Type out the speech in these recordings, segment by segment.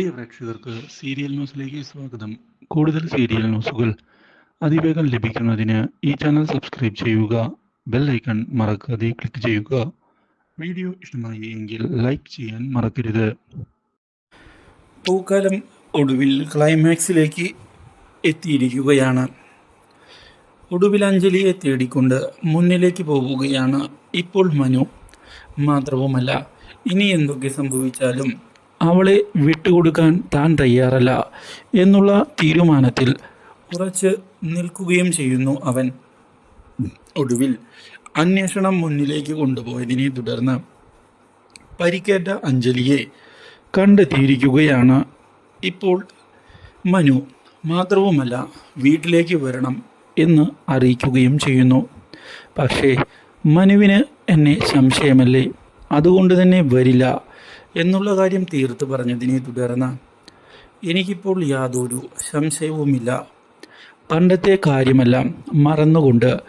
പ്രിയ പ്രേക്ഷകർക്ക് സീരിയൽ ന്യൂസിലേക്ക് സ്വാഗതം. കൂടുതൽ സീരിയൽ ന്യൂസുകൾ അതിവേഗം ലഭിക്കുന്നതിന് ഈ ചാനൽ സബ്സ്ക്രൈബ് ചെയ്യുക ബെൽ ഐക്കൺ മറക്കാതെ ക്ലിക്ക് ചെയ്യുക. വീഡിയോ ഇഷ്ടമായി എങ്കിൽ ലൈക്ക് ചെയ്യാൻ മറക്കരുത്. പൂക്കാലം ഒടുവിൽ ക്ലൈമാക്സിലേക്ക് എത്തിയിരിക്കുകയാണ്. ഒടുവിൽ അഞ്ജലിയെ തേടിക്കൊണ്ട് മുന്നിലേക്ക് പോവുകയാണ് ഇപ്പോൾ മനു. മാത്രവുമല്ല ഇനി എന്തൊക്കെ സംഭവിച്ചാലും അവളെ വിട്ടുകൊടുക്കാൻ താൻ തയ്യാറല്ല എന്നുള്ള തീരുമാനത്തിൽ ഉറച്ച് നിൽക്കുകയും ചെയ്യുന്നു അവൻ. ഒടുവിൽ അന്വേഷണം മുന്നിലേക്ക് കൊണ്ടുപോയതിനെ തുടർന്ന് പരിക്കേറ്റ അഞ്ജലിയെ കണ്ടെത്തിയിരിക്കുകയാണ് ഇപ്പോൾ മനു. മാത്രവുമല്ല വീട്ടിലേക്ക് വരണം എന്ന് അറിയിക്കുകയും ചെയ്യുന്നു. പക്ഷേ മനുവിന് എന്നെ സംശയമല്ലേ? അതുകൊണ്ട് തന്നെ വരില്ല. എന്നുള്ള കാര്യം തീർത്ത് പറഞ്ഞതിനെ തുടർന്ന് എനിക്കിപ്പോൾ യാതൊരു സംശയവുമില്ല. പണ്ടത്തെ കാര്യമെല്ലാം മറന്നുകൊണ്ട്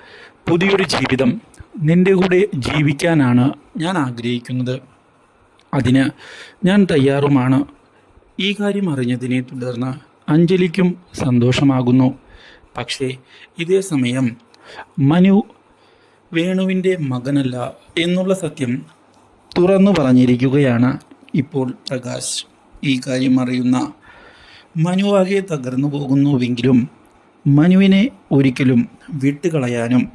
പുതിയൊരു ജീവിതം നിന്റെ കൂടെ ജീവിക്കാനാണ് ഞാൻ ആഗ്രഹിക്കുന്നത്. അതിന് ഞാൻ തയ്യാറുമാണ്. ഈ കാര്യം അറിഞ്ഞതിനെ തുടർന്ന് അഞ്ജലിക്കും സന്തോഷമാകുന്നു. പക്ഷേ ഇതേ സമയം മനു വേണുവിന്റെ മകനല്ല എന്നുള്ള സത്യം തുറന്നു പറഞ്ഞിരിക്കുകയാണ്. ഇപ്പോൾ പ്രകാശ് ഈ കാര്യം അറിയുന്ന മനുവാകെ തകർന്നു പോകുന്നുവെങ്കിലും മനുവിനെ ഒരിക്കലും വിട്ടുകളയാനും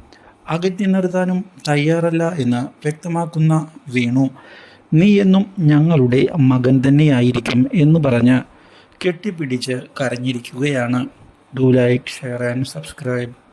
അകറ്റി നിർത്താനും തയ്യാറല്ല എന്ന് വ്യക്തമാക്കുന്ന വേണു നീ എന്നും ഞങ്ങളുടെ മകൻ തന്നെയായിരിക്കും എന്ന് പറഞ്ഞ് കെട്ടിപ്പിടിച്ച് കരഞ്ഞിരിക്കുകയാണ്. Do like share and subscribe